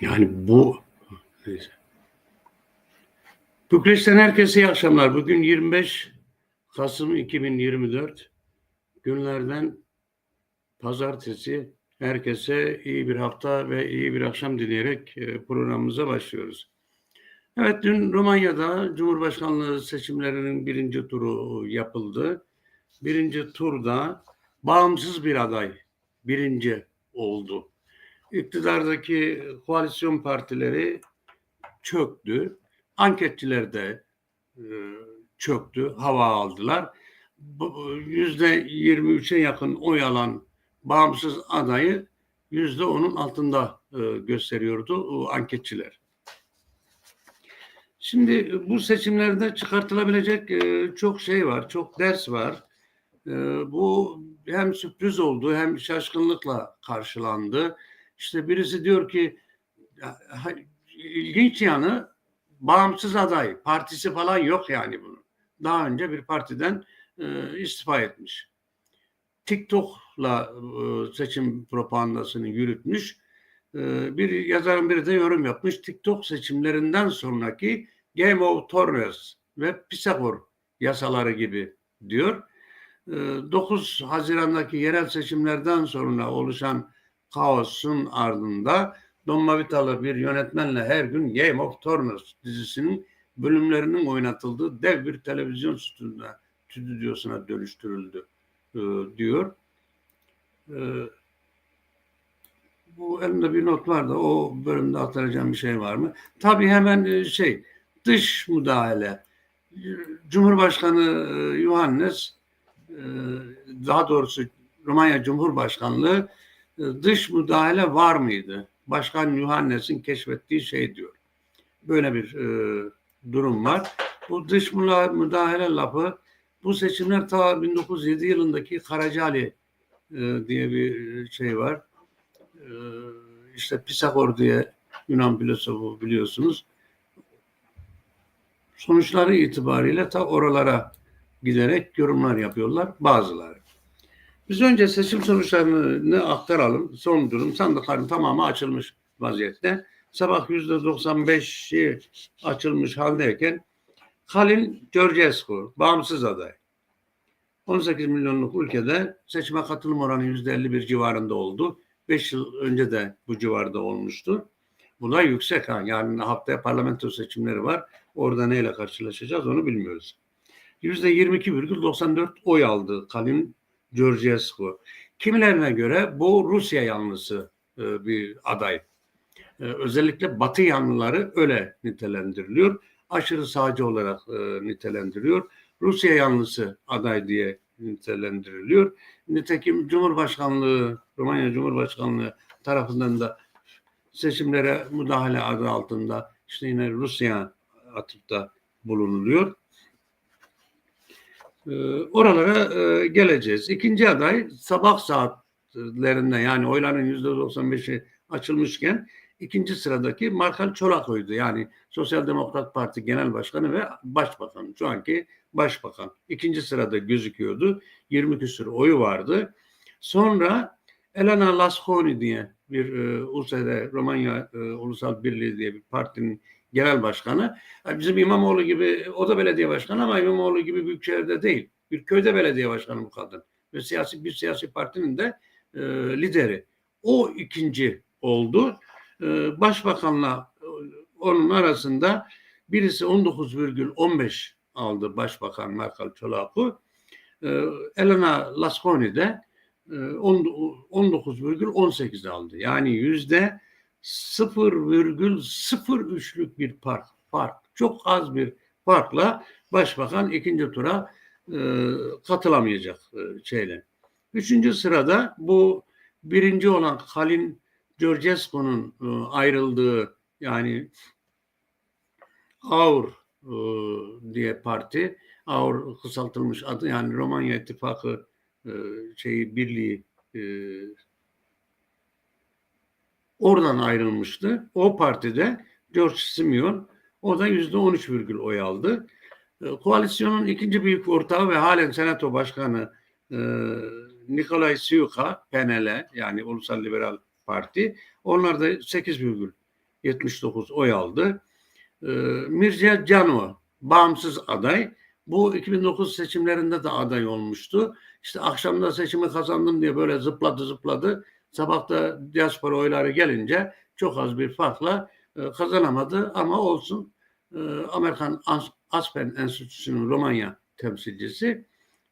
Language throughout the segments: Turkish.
Yani bu neyse. Bükreş'ten herkese iyi akşamlar. Bugün 25 Kasım 2024 günlerden pazartesi. Herkese iyi bir hafta ve iyi bir akşam dileyerek e, programımıza başlıyoruz. Evet dün Romanya'da Cumhurbaşkanlığı seçimlerinin birinci turu yapıldı. Birinci turda bağımsız bir aday birinci oldu. İktidardaki koalisyon partileri çöktü. Anketçiler de e, çöktü, hava aldılar. Yüzde 23'e yakın oy alan bağımsız adayı yüzde onun altında e, gösteriyordu anketçiler. Şimdi bu seçimlerde çıkartılabilecek e, çok şey var, çok ders var. Bu hem sürpriz oldu hem şaşkınlıkla karşılandı. İşte birisi diyor ki ilginç yanı bağımsız aday, partisi falan yok yani bunun. Daha önce bir partiden e, istifa etmiş. TikTok'la e, seçim propagandasını yürütmüş. E, bir yazarın biri de yorum yapmış. TikTok seçimlerinden sonraki Game of Thrones ve Pisagor yasaları gibi diyor. E, 9 Haziran'daki yerel seçimlerden sonra oluşan kaosun ardında Don Mavitalı bir yönetmenle her gün Game of Thrones dizisinin bölümlerinin oynatıldığı dev bir televizyon stüdyosuna, stüdyosuna dönüştürüldü e, diyor. E, bu elimde bir not var da o bölümde aktaracağım bir şey var mı? Tabii hemen e, şey dış müdahale. Cumhurbaşkanı e, Yohannes e, daha doğrusu Romanya Cumhurbaşkanlığı dış müdahale var mıydı? Başkan Yohannes'in keşfettiği şey diyor. Böyle bir e, durum var. Bu dış müdahale lafı bu seçimler ta 1907 yılındaki Karacali e, diye bir şey var. E, işte Pisagor diye Yunan filozofu biliyorsunuz. Sonuçları itibariyle ta oralara giderek yorumlar yapıyorlar bazıları. Biz önce seçim sonuçlarını aktaralım. Son durum sandıkların tamamı açılmış vaziyette. Sabah yüzde 95'i açılmış haldeyken Halil Georgescu bağımsız aday. 18 milyonluk ülkede seçime katılım oranı yüzde 51 civarında oldu. 5 yıl önce de bu civarda olmuştu. Bu da yüksek ha. Yani haftaya parlamento seçimleri var. Orada neyle karşılaşacağız onu bilmiyoruz. Yüzde 22,94 oy aldı Kalin Georgescu. Kimilerine göre bu Rusya yanlısı e, bir aday. E, özellikle Batı yanlıları öyle nitelendiriliyor. Aşırı sağcı olarak e, nitelendiriyor. Rusya yanlısı aday diye nitelendiriliyor. Nitekim Cumhurbaşkanlığı, Romanya Cumhurbaşkanlığı tarafından da seçimlere müdahale adı altında işte yine Rusya atıfta bulunuluyor. Ee, oralara e, geleceğiz. İkinci aday sabah saatlerinde yani oyların yüzde 95'i açılmışken ikinci sıradaki Markal Çolakoy'du. Yani Sosyal Demokrat Parti Genel Başkanı ve Başbakan. Şu anki Başbakan. İkinci sırada gözüküyordu. 20 küsur oyu vardı. Sonra Elena Lasconi diye bir e, USD Romanya e, Ulusal Birliği diye bir partinin genel başkanı. Bizim İmamoğlu gibi o da belediye başkanı ama İmamoğlu gibi büyük şehirde değil. Bir köyde belediye başkanı bu kadın. Ve siyasi bir siyasi partinin de e, lideri. O ikinci oldu. E, başbakanla e, onun arasında birisi 19,15 aldı Başbakan Markal Çolaku. E, Elena Lasconi de e, 19,18 aldı. Yani yüzde 0,03'lük bir fark, fark. Çok az bir farkla başbakan ikinci tura e, katılamayacak e, şeyle. Üçüncü sırada bu birinci olan Halin Georgescu'nun e, ayrıldığı yani AUR e, diye parti AUR kısaltılmış adı yani Romanya İttifakı e, şeyi birliği e, Oradan ayrılmıştı. O partide George Simeon o da yüzde on üç virgül oy aldı. Ee, koalisyonun ikinci büyük ortağı ve halen senato başkanı e, Nikolay Siyuka, PNL yani Ulusal Liberal Parti onlar da 8 virgül 79 oy aldı. Ee, Mircea Cano bağımsız aday. Bu 2009 seçimlerinde de aday olmuştu. İşte akşamda seçimi kazandım diye böyle zıpladı zıpladı. Sabahta diaspora oyları gelince çok az bir farkla e, kazanamadı ama olsun. E, Amerikan As- Aspen Enstitüsü'nün Romanya temsilcisi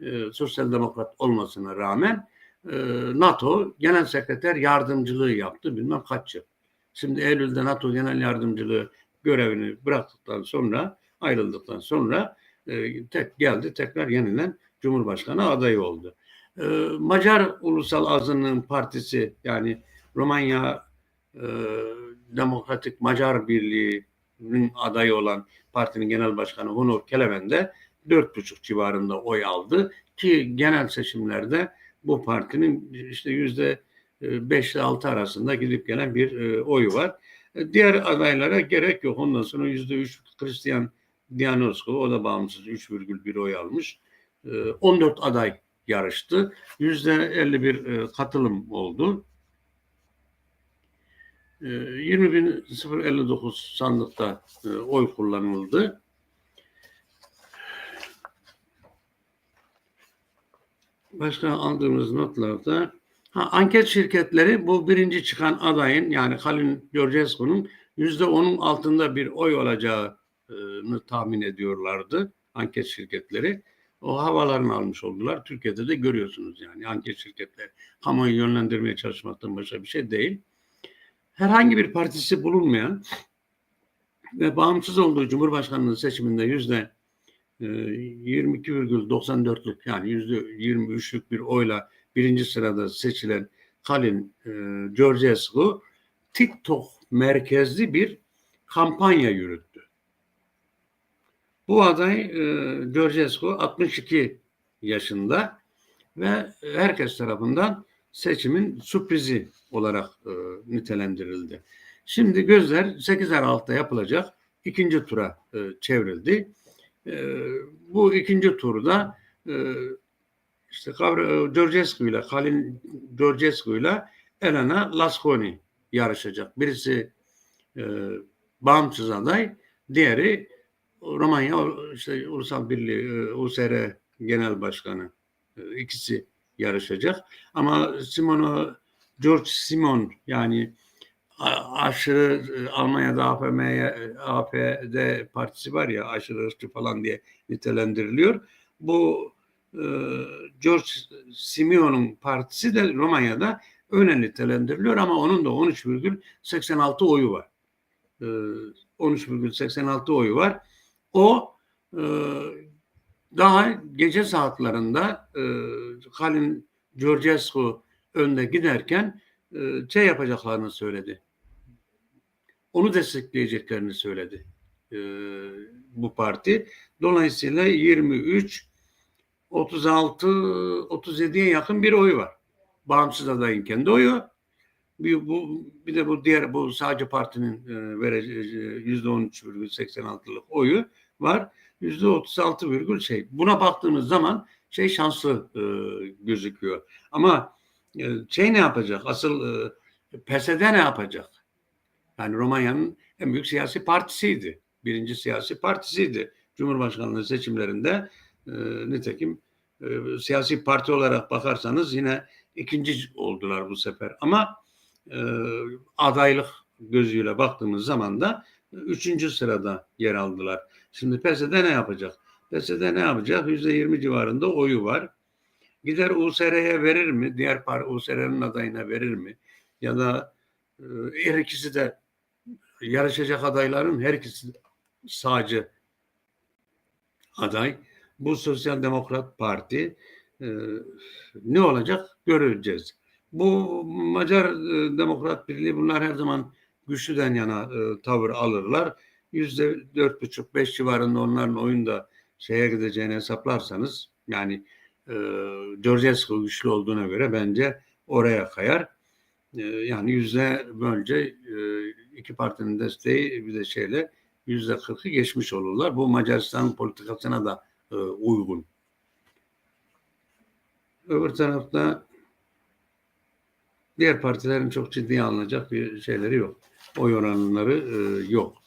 e, sosyal demokrat olmasına rağmen e, NATO Genel Sekreter Yardımcılığı yaptı bilmem kaç yıl. Şimdi Eylül'de NATO Genel Yardımcılığı görevini bıraktıktan sonra ayrıldıktan sonra e, tek geldi tekrar yenilen Cumhurbaşkanı adayı oldu. E, Macar Ulusal Azınlığın Partisi yani Romanya e, Demokratik Macar Birliği'nin adayı olan partinin genel başkanı Hunor Kelemen de 4,5 civarında oy aldı ki genel seçimlerde bu partinin işte yüzde 5 ile 6 arasında gidip gelen bir e, oyu var. E, Diğer adaylara gerek yok. Ondan sonra yüzde 3 Christian Dianosco o da bağımsız 3,1 oy almış. E, 14 aday yarıştı. Yüzde 51 e, katılım oldu. E, 20.059 sandıkta e, oy kullanıldı. Başka aldığımız notlarda ha, anket şirketleri bu birinci çıkan adayın yani Kalin Georgescu'nun yüzde onun altında bir oy olacağını tahmin ediyorlardı anket şirketleri. O havalarını almış oldular. Türkiye'de de görüyorsunuz yani anket şirketleri kamuoyu yönlendirmeye çalışmaktan başka bir şey değil. Herhangi bir partisi bulunmayan ve bağımsız olduğu Cumhurbaşkanlığı seçiminde yüzde e, 22,94'lük yani yüzde 23'lük bir oyla birinci sırada seçilen Kalin e, Georgescu TikTok merkezli bir kampanya yürüttü. Bu aday e, Georgescu 62 yaşında ve herkes tarafından seçimin sürprizi olarak e, nitelendirildi. Şimdi gözler 8 Aralık'ta yapılacak ikinci tura e, çevrildi. E, bu ikinci turda e, işte Gavri- Georgescu ile Kalin Georgescu ile Elena Lasconi yarışacak. Birisi e, bağımsız aday, diğeri Romanya işte Ulusal Birliği e, USR Genel Başkanı e, ikisi yarışacak. Ama Simono George Simon yani aşırı e, Almanya'da AFM'ye APD partisi var ya aşırı ırkçı falan diye nitelendiriliyor. Bu George Simeon'un partisi de Romanya'da öyle nitelendiriliyor ama onun da 13,86 oyu var. E, 13,86 oyu var. O e, daha gece saatlerinde e, Kalin Georgescu önde giderken e, şey yapacaklarını söyledi. Onu destekleyeceklerini söyledi e, bu parti. Dolayısıyla 23 36 37'ye yakın bir oy var. Bağımsız adayın kendi oyu. Bir, bu, bir de bu diğer bu sadece partinin e, vereceği yüzde 13,86'lık oyu var. Yüzde 36 virgül şey. Buna baktığımız zaman şey şanslı e, gözüküyor. Ama e, şey ne yapacak? Asıl e, PSD ne yapacak? Yani Romanya'nın en büyük siyasi partisiydi. Birinci siyasi partisiydi. Cumhurbaşkanlığı seçimlerinde e, nitekim e, siyasi parti olarak bakarsanız yine ikinci oldular bu sefer. Ama e, adaylık gözüyle baktığımız zaman da e, üçüncü sırada yer aldılar. Şimdi PSD ne yapacak? PSD ne yapacak? Yüzde yirmi civarında oyu var. Gider USR'ye verir mi? Diğer par USR'nin adayına verir mi? Ya da e, her ikisi de yarışacak adayların her ikisi de sağcı aday. Bu Sosyal Demokrat Parti e, ne olacak göreceğiz. Bu Macar e, Demokrat Birliği bunlar her zaman güçlüden yana e, tavır alırlar. Yüzde dört buçuk beş civarında onların oyunda şeye gideceğini hesaplarsanız yani e, Georgescu güçlü olduğuna göre bence oraya kayar. E, yani yüzde bence e, iki partinin desteği bir de şeyle yüzde kırkı geçmiş olurlar. Bu Macaristan politikasına da e, uygun. Öbür tarafta diğer partilerin çok ciddiye alınacak bir şeyleri yok. oy oranları e, yok.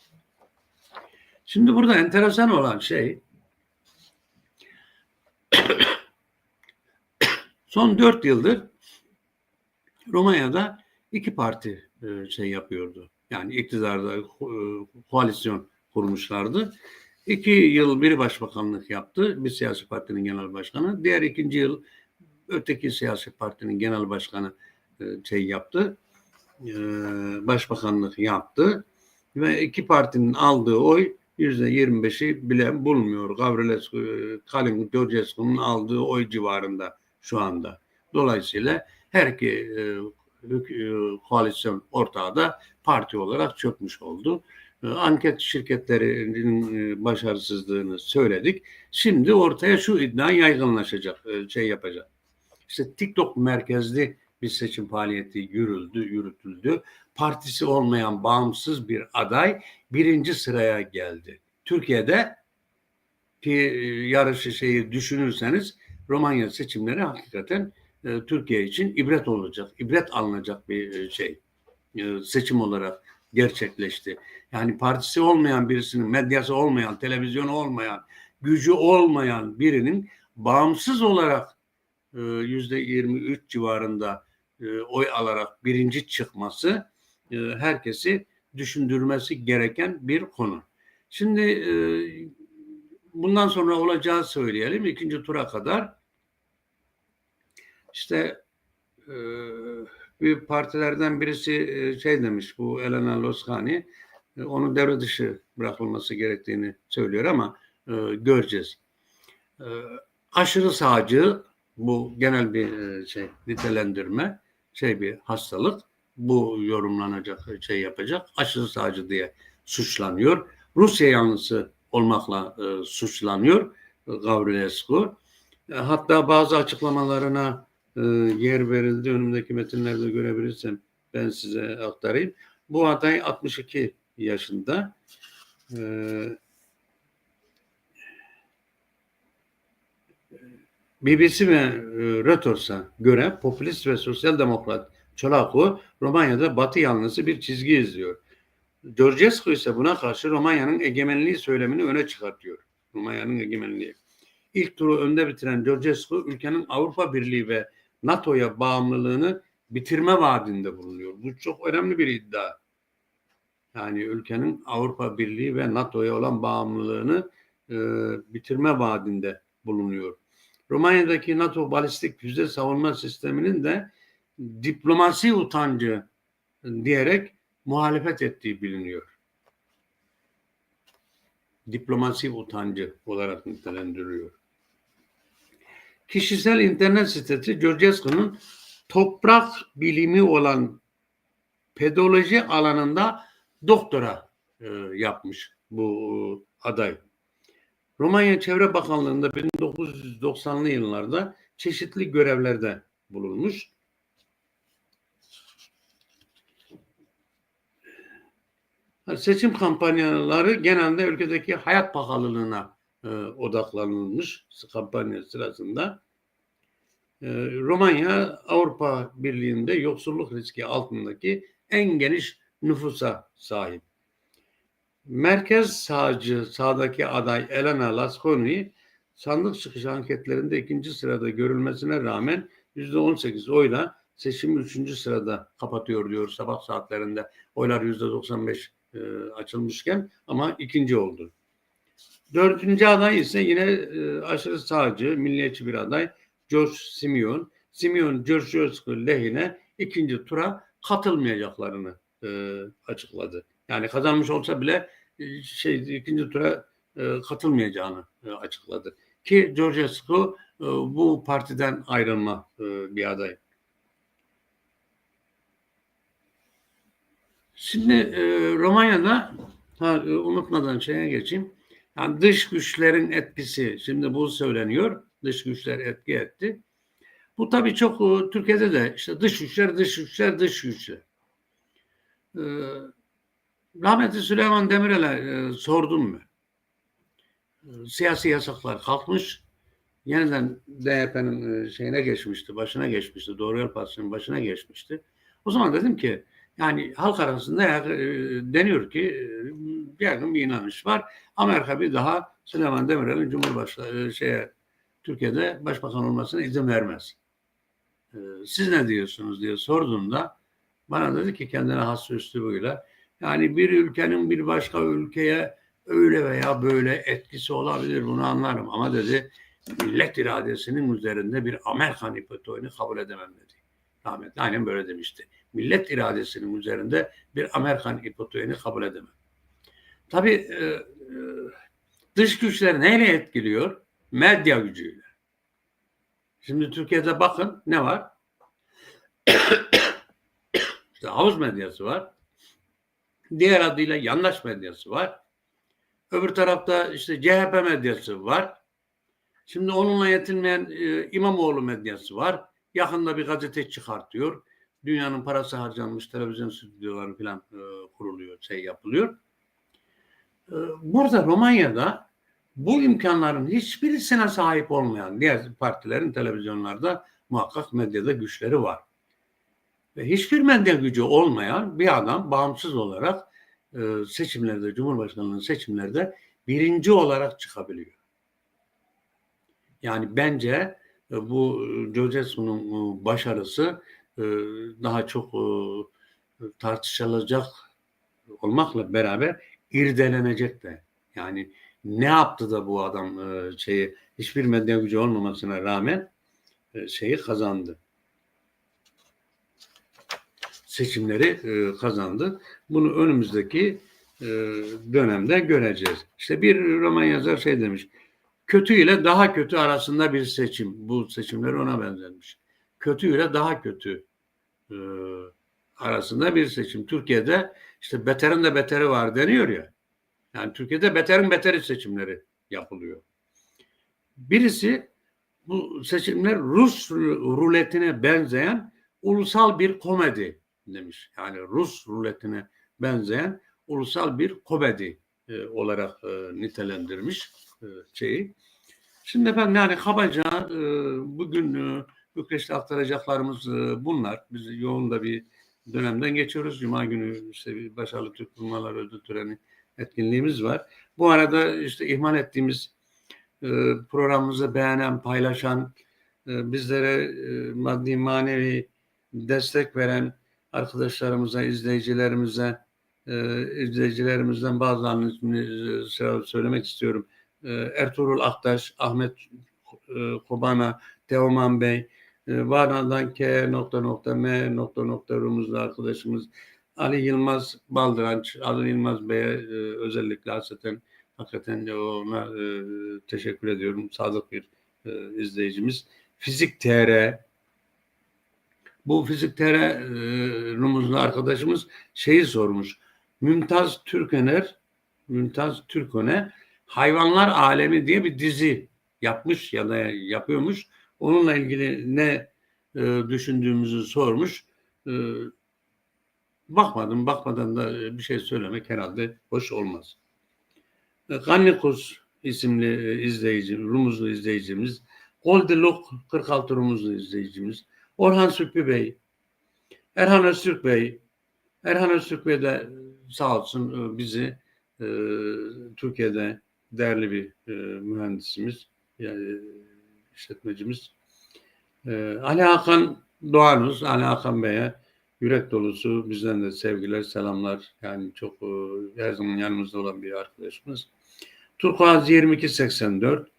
Şimdi burada enteresan olan şey son dört yıldır Romanya'da iki parti e, şey yapıyordu. Yani iktidarda e, koalisyon kurmuşlardı. İki yıl biri başbakanlık yaptı. Bir siyasi partinin genel başkanı. Diğer ikinci yıl öteki siyasi partinin genel başkanı e, şey yaptı. Başbakanlık yaptı. Ve iki partinin aldığı oy yüzde yirmi beşi bile bulmuyor. Gavrilescu, Kalin Georgescu'nun aldığı oy civarında şu anda. Dolayısıyla her iki e, e, koalisyon ortağı da parti olarak çökmüş oldu. E, Anket şirketlerinin başarısızlığını söyledik. Şimdi ortaya şu iddia yaygınlaşacak, şey yapacak. İşte TikTok merkezli bir seçim faaliyeti yürüldü, yürütüldü. Partisi olmayan bağımsız bir aday birinci sıraya geldi. Türkiye'de ki e, yarışı şeyi düşünürseniz Romanya seçimleri hakikaten e, Türkiye için ibret olacak, ibret alınacak bir e, şey e, seçim olarak gerçekleşti. Yani partisi olmayan birisinin, medyası olmayan, televizyonu olmayan, gücü olmayan birinin bağımsız olarak yüzde 23 civarında e, oy alarak birinci çıkması e, herkesi düşündürmesi gereken bir konu. Şimdi e, bundan sonra olacağı söyleyelim. ikinci tura kadar işte e, bir partilerden birisi e, şey demiş bu Elena Loskani e, onun devre dışı bırakılması gerektiğini söylüyor ama e, göreceğiz. E, aşırı sağcı bu genel bir e, şey nitelendirme şey bir hastalık bu yorumlanacak şey yapacak aşırı sağcı diye suçlanıyor. Rusya yanlısı olmakla e, suçlanıyor e, Gavrilescu. E, hatta bazı açıklamalarına e, yer verildi. Önümdeki metinlerde görebilirsem ben size aktarayım. Bu aday 62 yaşında. E, BBC ve e, Reuters'a göre popülist ve sosyal demokrat Çolaku Romanya'da Batı yanlısı bir çizgi izliyor. Georgescu ise buna karşı Romanya'nın egemenliği söylemini öne çıkartıyor. Romanya'nın egemenliği. İlk turu önde bitiren Georgescu ülkenin Avrupa Birliği ve NATO'ya bağımlılığını bitirme vaadinde bulunuyor. Bu çok önemli bir iddia. Yani ülkenin Avrupa Birliği ve NATO'ya olan bağımlılığını e, bitirme vaadinde bulunuyor. Romanya'daki NATO balistik füze savunma sisteminin de diplomasi utancı diyerek muhalefet ettiği biliniyor. Diplomasi utancı olarak nitelendiriyor. Kişisel internet sitesi Georgescu'nun toprak bilimi olan pedoloji alanında doktora e, yapmış bu e, aday. Romanya Çevre Bakanlığı'nda 1990'lı yıllarda çeşitli görevlerde bulunmuş. Seçim kampanyaları genelde ülkedeki hayat pahalılığına e, odaklanılmış kampanya sırasında. E, Romanya Avrupa Birliği'nde yoksulluk riski altındaki en geniş nüfusa sahip. Merkez sağcı sağdaki aday Elena Lasconi sandık çıkış anketlerinde ikinci sırada görülmesine rağmen yüzde 18 oyla seçimi üçüncü sırada kapatıyor diyor sabah saatlerinde. Oylar yüzde 95 e, açılmışken ama ikinci oldu. Dördüncü aday ise yine e, aşırı sağcı, milliyetçi bir aday George Simeon. Simeon Georgescu lehine ikinci tura katılmayacaklarını e, açıkladı. Yani kazanmış olsa bile e, şey ikinci tura e, katılmayacağını e, açıkladı. Ki Georgescu e, bu partiden ayrılma e, bir aday. Şimdi e, Romanya'da ha, e, unutmadan şeye geçeyim. Yani dış güçlerin etkisi şimdi bu söyleniyor. Dış güçler etki etti. Bu tabii çok e, Türkiye'de de işte dış güçler, dış güçler, dış güçler. E, rahmetli Süleyman Demirel'e e, sordum mu? E, siyasi yasaklar kalkmış. Yeniden DYP'nin e, şeyine geçmişti, başına geçmişti. Doğru Yol Partisi'nin başına geçmişti. O zaman dedim ki Yani halk arasında e, deniyor ki e, bir yakın bir inanış var. Amerika bir daha Süleyman Demirel'in Cumhurbaşkanı e, şeye Türkiye'de başbakan olmasına izin vermez. E, Siz ne diyorsunuz diye sorduğumda bana dedi ki kendine has üslubuyla yani bir ülkenin bir başka ülkeye öyle veya böyle etkisi olabilir bunu anlarım ama dedi millet iradesinin üzerinde bir Amerikan hipotetiğini kabul edemem dedi. Rahmetli aynen böyle demişti. Millet iradesinin üzerinde bir Amerikan hipotetiğini kabul edemem. Tabii e, e, dış güçler neyle etkiliyor? Medya gücüyle. Şimdi Türkiye'de bakın ne var? işte havuz medyası var. Diğer adıyla yandaş medyası var. Öbür tarafta işte CHP medyası var. Şimdi onunla yetinmeyen e, İmamoğlu medyası var. Yakında bir gazete çıkartıyor. Dünyanın parası harcanmış televizyon stüdyoları falan e, kuruluyor, şey yapılıyor. E, burada Romanya'da bu imkanların hiçbirisine sahip olmayan diğer partilerin televizyonlarda muhakkak medyada güçleri var. Hiçbir medya gücü olmayan bir adam bağımsız olarak e, seçimlerde, Cumhurbaşkanlığı seçimlerde birinci olarak çıkabiliyor. Yani bence e, bu Ceausescu'nun e, başarısı e, daha çok e, tartışılacak olmakla beraber irdelenecek de. Yani ne yaptı da bu adam e, şeyi hiçbir medya gücü olmamasına rağmen e, şeyi kazandı. Seçimleri e, kazandı. Bunu önümüzdeki e, dönemde göreceğiz. İşte bir roman yazar şey demiş. Kötü ile daha kötü arasında bir seçim. Bu seçimler ona benzermiş. Kötü ile daha kötü e, arasında bir seçim. Türkiye'de işte beterin de beteri var deniyor ya. Yani Türkiye'de beterin beteri seçimleri yapılıyor. Birisi bu seçimler Rus ruletine benzeyen ulusal bir komedi demiş. Yani Rus ruletine benzeyen ulusal bir komedi e, olarak e, nitelendirmiş e, şeyi. Şimdi efendim yani kabaca e, bugün e, Bükreş'te aktaracaklarımız e, bunlar. Biz yoğun da bir dönemden geçiyoruz. Cuma günü işte bir başarılı Türk Bulmalar Ödül Töreni etkinliğimiz var. Bu arada işte ihmal ettiğimiz e, programımızı beğenen, paylaşan, e, bizlere e, maddi manevi destek veren arkadaşlarımıza, izleyicilerimize, e, izleyicilerimizden bazılarının ismini e, söylemek istiyorum. E, Ertuğrul Aktaş, Ahmet e, Kobana, Teoman Bey, e, Varna'dan K nokta nokta M nokta nokta Rumuzlu arkadaşımız, Ali Yılmaz Baldıranç, Ali Yılmaz Bey'e e, özellikle hasreten hakikaten de ona e, teşekkür ediyorum. Sadık bir e, izleyicimiz. Fizik TR bu Fizik TR e, Rumuzlu arkadaşımız şeyi sormuş. Mümtaz Türköner Mümtaz Türköner Hayvanlar Alemi diye bir dizi yapmış ya da yapıyormuş. Onunla ilgili ne e, düşündüğümüzü sormuş. E, bakmadım. Bakmadan da bir şey söylemek herhalde hoş olmaz. E, Gannikus isimli e, izleyici, Rumuzlu izleyicimiz. Goldilok 46 Rumuzlu izleyicimiz. Orhan Sükrü Bey, Erhan Öztürk Bey, Erhan Öztürk Bey de sağ olsun e, bizi e, Türkiye'de değerli bir e, mühendisimiz, yani işletmecimiz. E, Ali Hakan Doğanuz, Ali Hakan Bey'e yürek dolusu bizden de sevgiler, selamlar. Yani çok e, her zaman yanımızda olan bir arkadaşımız. Turkuaz 2284,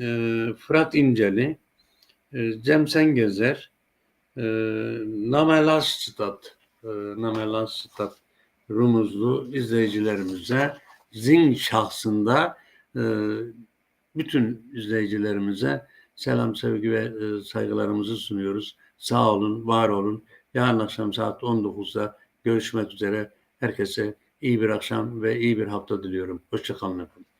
e, Fırat İnceli, e, Cem Sengezer, e, Namelas Çıtat, e, Rumuzlu izleyicilerimize zin şahsında e, bütün izleyicilerimize selam, sevgi ve e, saygılarımızı sunuyoruz. Sağ olun, var olun. Yarın akşam saat 19'da görüşmek üzere. Herkese iyi bir akşam ve iyi bir hafta diliyorum. Hoşçakalın efendim.